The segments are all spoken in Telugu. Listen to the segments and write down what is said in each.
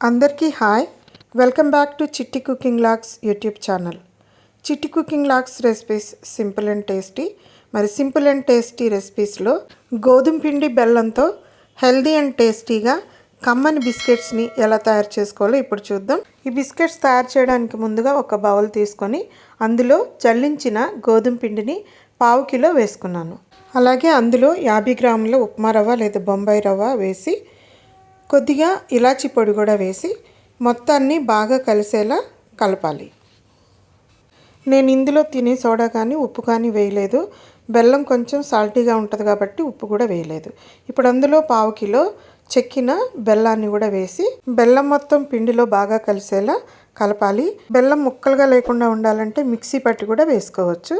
అందరికీ hi. Welcome back to Chitti cooking logs YouTube channel. Chitti cooking logs recipes simple and tasty. మరి సింపుల్ అండ్ టేస్టీ రెసిపీస్లో గోధుమ పిండి బెల్లంతో హెల్దీ అండ్ టేస్టీగా కమ్మని బిస్కెట్స్ని ఎలా తయారు చేసుకోవాలో ఇప్పుడు చూద్దాం. ఈ బిస్కెట్స్ తయారు చేయడానికి ముందుగా ఒక బౌల్ తీసుకొని అందులో జల్లించిన గోధుమ పిండిని పావు కిలో వేసుకున్నాను. అలాగే అందులో యాభై గ్రాముల ఉప్మా రవ్వ లేదా బొంబాయి రవ్వ వేసి కొద్దిగా ఇలాచి పొడి కూడా వేసి మొత్తాన్ని బాగా కలిసేలా కలపాలి. నేను ఇందులో తినే సోడా కానీ ఉప్పు కానీ వేయలేదు. బెల్లం కొంచెం సాల్టీగా ఉంటుంది కాబట్టి ఉప్పు కూడా వేయలేదు. ఇప్పుడు అందులో పావు కిలో చెక్కిన బెల్లాన్ని కూడా వేసి బెల్లం మొత్తం పిండిలో బాగా కలిసేలా కలపాలి. బెల్లం ముక్కలుగా లేకుండా ఉండాలంటే మిక్సీ పట్టి కూడా వేసుకోవచ్చు.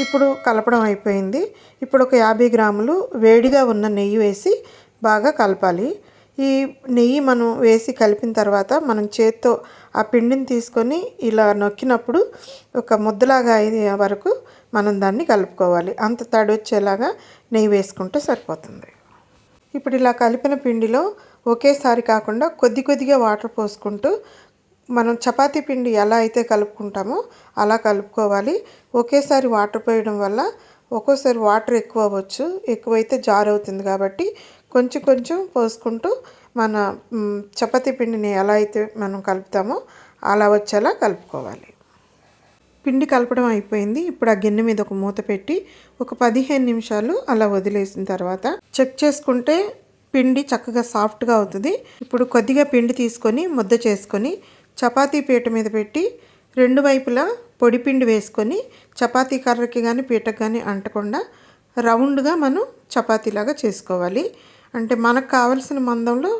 ఇప్పుడు కలపడం అయిపోయింది. ఇప్పుడు ఒక యాభై గ్రాములు వేడిగా ఉన్న నెయ్యి వేసి బాగా కలపాలి. ఈ నెయ్యి మనం వేసి కలిపిన తర్వాత మనం చేత్తో ఆ పిండిని తీసుకొని ఇలా నొక్కినప్పుడు ఒక ముద్దలాగా అయ్యే వరకు మనం దాన్ని కలుపుకోవాలి. అంత తడి వచ్చేలాగా నెయ్యి వేసుకుంటే సరిపోతుంది. ఇప్పుడు ఇలా కలిపిన పిండిలో ఒకేసారి కాకుండా కొద్ది కొద్దిగా వాటర్ పోసుకుంటూ మనం చపాతీ పిండి ఎలా అయితే కలుపుకుంటామో అలా కలుపుకోవాలి. ఒకేసారి వాటర్ పోయడం వల్ల ఒక్కోసారి వాటర్ ఎక్కువ అవ్వచ్చు. ఎక్కువైతే జార్ అవుతుంది కాబట్టి కొంచెం కొంచెం పోసుకుంటూ మన చపాతీ పిండిని ఎలా అయితే మనం కలుపుతామో అలా వచ్చేలా కలుపుకోవాలి. పిండి కలపడం అయిపోయింది. ఇప్పుడు ఆ గిన్నె మీద ఒక మూత పెట్టి ఒక పదిహేను నిమిషాలు అలా వదిలేసిన తర్వాత చెక్ చేసుకుంటే పిండి చక్కగా సాఫ్ట్గా అవుతుంది. ఇప్పుడు కొద్దిగా పిండి తీసుకొని ముద్ద చేసుకొని చపాతీ పీట మీద పెట్టి రెండు వైపులా పొడి పిండి వేసుకొని చపాతీ కర్రకి కానీ పీటకు కానీ అంటకుండా రౌండ్గా మనం చపాతీలాగా చేసుకోవాలి. అంటే మనకు కావలసిన మందంలో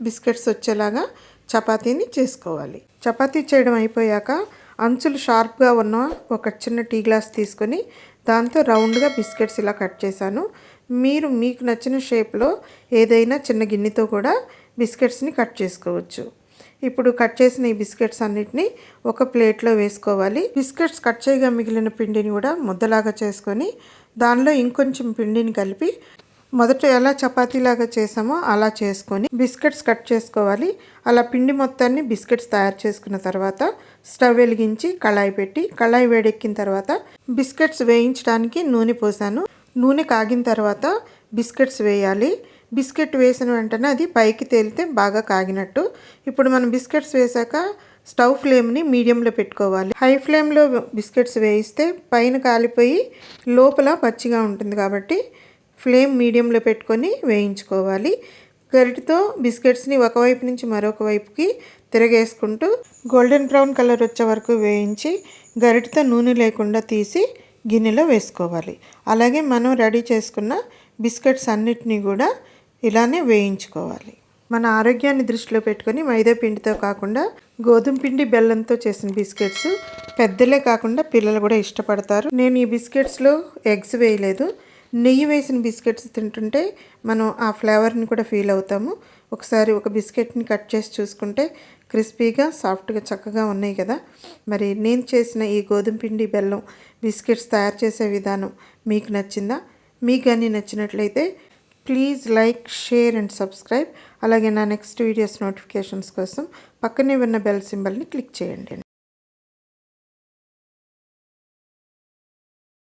బిస్కెట్స్ వచ్చేలాగా చపాతీని చేసుకోవాలి. చపాతీ చేయడం అయిపోయాక అంచులు షార్ప్గా ఉన్న ఒక చిన్న టీ గ్లాస్ తీసుకొని దాంతో రౌండ్గా బిస్కెట్స్ ఇలా కట్ చేశాను. మీరు మీకు నచ్చిన షేప్లో ఏదైనా చిన్న గిన్నెతో కూడా బిస్కెట్స్ని కట్ చేసుకోవచ్చు. ఇప్పుడు కట్ చేసిన ఈ బిస్కెట్స్ అన్నిటిని ఒక ప్లేట్లో వేసుకోవాలి. బిస్కెట్స్ కట్ చేయగా మిగిలిన పిండిని కూడా ముద్దలాగా చేసుకొని దానిలో ఇంకొంచెం పిండిని కలిపి మొదట ఎలా చపాతీలాగా చేసామో అలా చేసుకొని బిస్కెట్స్ కట్ చేసుకోవాలి. అలా పిండి మొత్తాన్ని బిస్కెట్స్ తయారు చేసుకున్న తర్వాత స్టవ్ వెలిగించి కళాయి పెట్టి కళాయి వేడెక్కిన తర్వాత బిస్కెట్స్ వేయించడానికి నూనె పోసాను. నూనె కాగిన తర్వాత బిస్కెట్స్ వేయాలి. బిస్కెట్ వేసిన వెంటనే అది పైకి తేలితే బాగా కాగినట్టు. ఇప్పుడు మనం బిస్కెట్స్ వేసాక స్టవ్ ఫ్లేమ్ని మీడియంలో పెట్టుకోవాలి. హై ఫ్లేమ్లో బిస్కెట్స్ వేయిస్తే పైన కాలిపోయి లోపల పచ్చిగా ఉంటుంది కాబట్టి ఫ్లేమ్ మీడియంలో పెట్టుకొని వేయించుకోవాలి. గరిటితో బిస్కెట్స్ని ఒకవైపు నుంచి మరొక వైపుకి తిరగేసుకుంటూ గోల్డెన్ బ్రౌన్ కలర్ వచ్చే వరకు వేయించి గరిటితో నూనె లేకుండా తీసి గిన్నెలో వేసుకోవాలి. అలాగే మనం రెడీ చేసుకున్న బిస్కెట్స్ అన్నిటినీ కూడా ఇలానే వేయించుకోవాలి. మన ఆరోగ్యాన్ని దృష్టిలో పెట్టుకొని మైదా పిండితో కాకుండా గోధుమ పిండి బెల్లంతో చేసిన బిస్కెట్స్ పెద్దలే కాకుండా పిల్లలు కూడా ఇష్టపడతారు. నేను ఈ బిస్కెట్స్లో ఎగ్స్ వేయలేదు. నెయ్యి వేసిన బిస్కెట్స్ తింటుంటే మనం ఆ ఫ్లేవర్ని కూడా ఫీల్ అవుతాము. ఒకసారి ఒక బిస్కెట్ని కట్ చేసి చూసుకుంటే క్రిస్పీగా సాఫ్ట్గా చక్కగా ఉన్నాయి కదా. మరి నేను చేసిన ఈ గోధుమ పిండి బెల్లం బిస్కెట్స్ తయారు చేసే విధానం మీకు నచ్చిందా? మీకు కానీ నచ్చినట్లయితే please like share and subscribe. అలాగే నా నెక్స్ట్ వీడియోస్ నోటిఫికేషన్స్ కోసం పక్కనే ఉన్న బెల్ సింబల్ని క్లిక్ చేయండి.